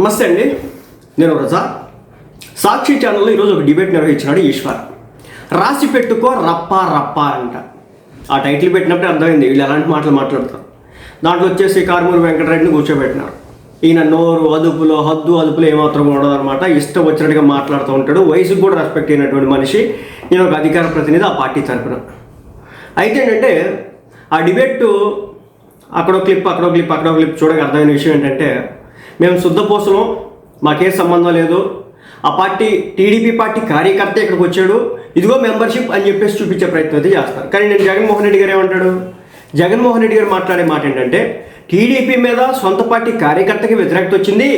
నమస్తే అండి. నేను రజా. సాక్షి ఛానల్లో ఈరోజు ఒక డిబేట్ నిర్వహించినాడు ఈశ్వర్. రాసి పెట్టుకో రప్ప రప్ప అంట. ఆ టైటిల్ పెట్టినప్పుడే అర్థమైంది వీళ్ళు ఎలాంటి మాటలు మాట్లాడతారు. దాంట్లో వచ్చేసి కార్మూరి వెంకటరెడ్డిని కూర్చోబెట్టినారు. ఈయన నోరు అదుపులో హద్దు అదుపులో ఏమాత్రం ఉండదన్నమాట. ఇష్టం వచ్చినట్టుగా మాట్లాడుతూ ఉంటాడు. వయసుకు కూడా రెస్పెక్ట్ అయినటువంటి మనిషి నేను ఒక అధికార ప్రతినిధి ఆ పార్టీ తరపున. అయితే ఏంటంటే ఆ డిబేట్ అక్కడో క్లిప్ అక్కడో క్లిప్ అక్కడో క్లిప్ చూడక అర్థమైన విషయం ఏంటంటే మేము శుద్ధపోసలం మాకే సంబంధం లేదు. ఆ పార్టీ టీడీపీ పార్టీ కార్యకర్త ఇక్కడికి వచ్చాడు. ఇదిగో మెంబర్షిప్ అని చెప్పేసి చూపించే ప్రయత్నం అయితే చేస్తారు. కానీ నేను జగన్మోహన్ రెడ్డి గారు ఏమంటాడు? జగన్మోహన్ రెడ్డి గారు మాట్లాడే మాట ఏంటంటే టీడీపీ మీద సొంత పార్టీ కార్యకర్తకి వ్యతిరేకత వచ్చింది.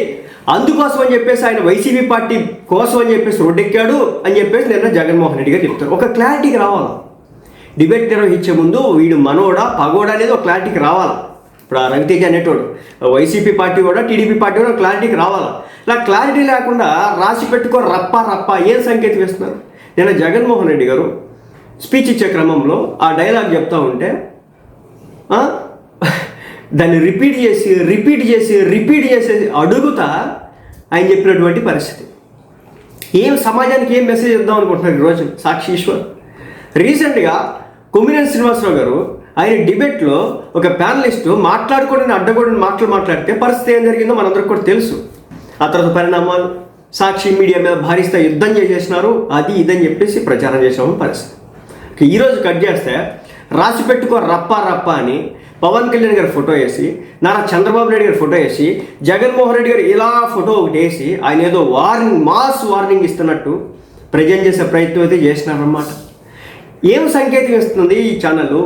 అందుకోసం అని చెప్పేసి ఆయన వైసీపీ పార్టీ కోసం అని చెప్పేసి రోడ్డెక్కాడు అని చెప్పేసి నిన్న జగన్మోహన్ రెడ్డి గారు చెప్తారు. ఒక క్లారిటీకి రావాలా? డిబేట్ నిర్వహించే ముందు వీడు మనోడా పగోడా అనేది ఒక క్లారిటీకి రావాలా? ఇప్పుడు ఆ రవితేజ అనేటోడు వైసీపీ పార్టీ కూడా టీడీపీ పార్టీ కూడా క్లారిటీకి రావాలా? ఇలా క్లారిటీ లేకుండా రాసి పెట్టుకో రప్ప రప్ప ఏం సంకేతం ఇస్తున్నారు నేను జగన్మోహన్ రెడ్డి గారు స్పీచ్ ఇచ్చే క్రమంలో ఆ డైలాగ్ చెప్తా ఉంటే దాన్ని రిపీట్ చేసి రిపీట్ చేసి రిపీట్ చేసి అడుగుతా ఆయన చెప్పినటువంటి పరిస్థితి. ఏం సమాజానికి ఏం మెసేజ్ ఇద్దాం అనుకుంటున్నారు ఈరోజు సాక్షి ఈశ్వర్? రీసెంట్గా కొమ్మినేని శ్రీనివాసరావు గారు ఆయన డిబేట్లో ఒక ప్యానలిస్ట్ మాట్లాడుకోవడానికి అడ్డగోడిని మాటలు మాట్లాడితే పరిస్థితి ఏం జరిగిందో మనందరికి కూడా తెలుసు. ఆ తర్వాత పరిణామాలు సాక్షి మీడియా మీద భారీ స్థాయి యుద్ధం చేసేసినారు అది ఇదని చెప్పేసి ప్రచారం చేసాము పరిస్థితి. ఈరోజు కట్ చేస్తే రాసి పెట్టుకో రప్ప రప్ప అని పవన్ కళ్యాణ్ గారి ఫోటో వేసి నారా చంద్రబాబు నాయుడు గారి ఫోటో వేసి జగన్మోహన్ రెడ్డి గారు ఇలా ఫోటో ఒకటి వేసి ఆయన ఏదో వార్నింగ్ మాస్ వార్నింగ్ ఇస్తున్నట్టు ప్రజెంట్ చేసే ప్రయత్నం అయితే చేసినారన్నమాట. ఏం సంకేతం ఇస్తుంది ఈ ఛానల్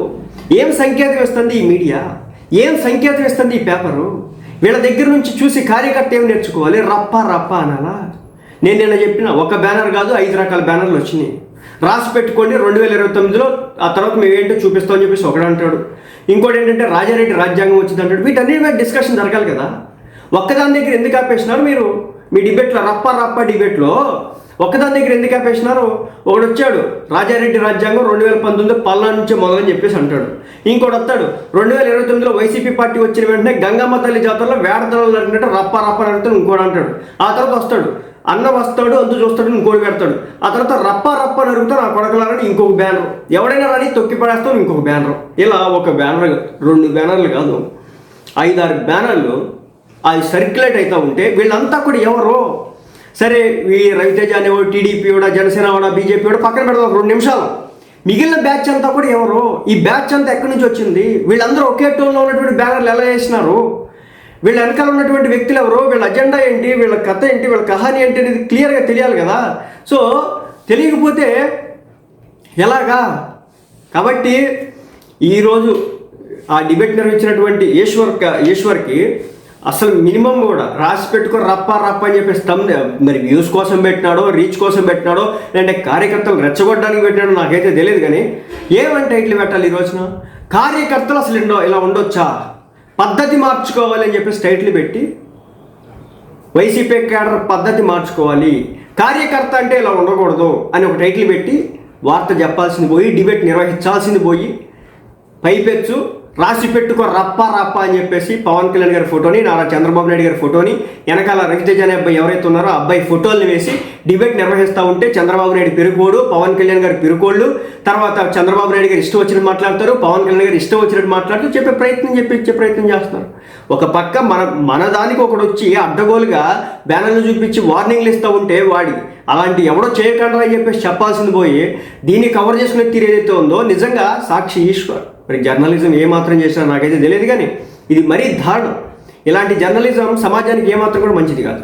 ఏం సంకేతం ఇస్తుంది ఈ మీడియా? ఏం సంకేతం ఇస్తుంది ఈ పేపరు? వీళ్ళ దగ్గర నుంచి చూసి కార్యకర్త ఏం నేర్చుకోవాలి? రప్ప రప్ప అనాలా? నేను నిన్న చెప్పిన ఒక బ్యానర్ కాదు ఐదు రకాల బ్యానర్లు వచ్చినాయి. రాసి పెట్టుకోండి రెండు వేల ఇరవై తొమ్మిదిలో ఆ తర్వాత మేము ఏంటో చూపిస్తామని చెప్పేసి ఒకడు అంటాడు. ఇంకోటి ఏంటంటే రాజారెడ్డి రాజ్యాంగం వచ్చింది అంటాడు. వీటన్నీ మీద డిస్కషన్ జరగాలి కదా. ఒక్కదాని దగ్గర ఎందుకు ఆపేసినారు మీరు? మీ డిబేట్లో రప్ప రప్ప డిబేట్లో ఒక్కదాని దగ్గర ఎందుకు ఆపేసినారు? ఒకడు వచ్చాడు రాజారెడ్డి రాజ్యాంగం రెండు వేల పంతొమ్మిది పల్నా నుంచే మొదలని చెప్పేసి అంటాడు. ఇంకోటి వస్తాడు రెండు వేల ఇరవై తొమ్మిదిలో వైసీపీ పార్టీ వచ్చిన వెంటనే గంగమ్మ తల్లి జాతరలో వేడదలు అంటే రప్ప రప్ప నడుపుతాడు ఇంకోటి అంటాడు. ఆ తర్వాత వస్తాడు అన్న వస్తాడు అందు చూస్తాడు ఇంకోటి పెడతాడు. ఆ తర్వాత రప్ప రప్ప నరుగుతా నా కొడకలారని ఇంకొక బ్యానర్. ఎవడైనా రాని తొక్కి పడేస్తాడు ఇంకొక బ్యానర్. ఇలా ఒక బ్యానర్ రెండు బ్యానర్లు కాదు. ఐదారు బ్యానర్లు అది సర్క్యులేట్ అవుతూ ఉంటే వీళ్ళంతా కూడా ఎవరు సరే ఈ రవితేజ అనేవాడు టీడీపీ కూడా జనసేన కూడా బీజేపీ కూడా పక్కన పెడదాం ఒక రెండు నిమిషాలు. మిగిలిన బ్యాచ్ అంతా కూడా ఎవరు? ఈ బ్యాచ్ అంతా ఎక్కడి నుంచి వచ్చింది? వీళ్ళందరూ ఒకే టోన్లో ఉన్నటువంటి బ్యానర్లు ఎలా వేసినారు? వీళ్ళ వెనకాల ఉన్నటువంటి వ్యక్తులు ఎవరు? వీళ్ళ అజెండా ఏంటి? వీళ్ళ కథ ఏంటి? వీళ్ళ కహాని ఏంటి అనేది క్లియర్గా తెలియాలి కదా. సో తెలియకపోతే ఎలాగా? కాబట్టి ఈరోజు ఆ డిబేట్ నిర్వహించినటువంటి ఈశ్వర్ ఈశ్వర్కి అసలు మినిమం కూడా రాసి పెట్టుకో రప్ప రప్ప అని చెప్పేసి తమ్ మరి వ్యూస్ కోసం పెట్టినాడో రీచ్ కోసం పెట్టినాడో లేదంటే కార్యకర్తలు రెచ్చగొట్టడానికి పెట్టినాడో నాకైతే తెలియదు కానీ ఏమని టైటిల్ పెట్టాలి ఈ రోజున? కార్యకర్తలు అసలు ఎన్నో ఇలా ఉండొచ్చా? పద్ధతి మార్చుకోవాలి అని చెప్పేసి టైటిల్ పెట్టి వైసీపీ క్యాడర్ పద్ధతి మార్చుకోవాలి. కార్యకర్త అంటే ఇలా ఉండకూడదు అని ఒక టైటిల్ పెట్టి వార్త చెప్పాల్సింది పోయి డిబేట్ నిర్వహించాల్సింది పోయి పైపెచ్చు రాసి పెట్టుకో రప్ప రప్ప అని చెప్పేసి పవన్ కళ్యాణ్ గారి ఫోటోని నారా చంద్రబాబు నాయుడు గారి ఫోటోని వెనకాల రవితేజ అనే అబ్బాయి ఎవరైతే ఉన్నారో ఆ అబ్బాయి ఫోటోల్ని వేసి డిబేట్ నిర్వహిస్తూ ఉంటే చంద్రబాబు నాయుడు పిరుకోడు పవన్ కళ్యాణ్ గారి పెరుగుకోళ్ళు తర్వాత చంద్రబాబు నాయుడు గారు ఇష్టం వచ్చినట్టు మాట్లాడతారు పవన్ కళ్యాణ్ గారు ఇష్టం వచ్చినట్టు మాట్లాడుతూ చెప్పే ప్రయత్నం చెప్పించే ప్రయత్నం చేస్తున్నారు. ఒక పక్క మన మన దానికి ఒకడు వచ్చి అడ్డగోలుగా బ్యానర్లు చూపించి వార్నింగ్లు ఇస్తూ ఉంటే వాడి అలాంటి ఎవడో చేయకండి అని చెప్పేసి చెప్పాల్సింది పోయి దీన్ని కవర్ చేసుకునే తీరు ఏదైతే ఉందో నిజంగా సాక్షి ఈశ్వర్. మరి జర్నలిజం ఏమాత్రం చేసినా నాకైతే తెలియదు కానీ ఇది మరీ దారుణం. ఇలాంటి జర్నలిజం సమాజానికి ఏమాత్రం కూడా మంచిది కాదు.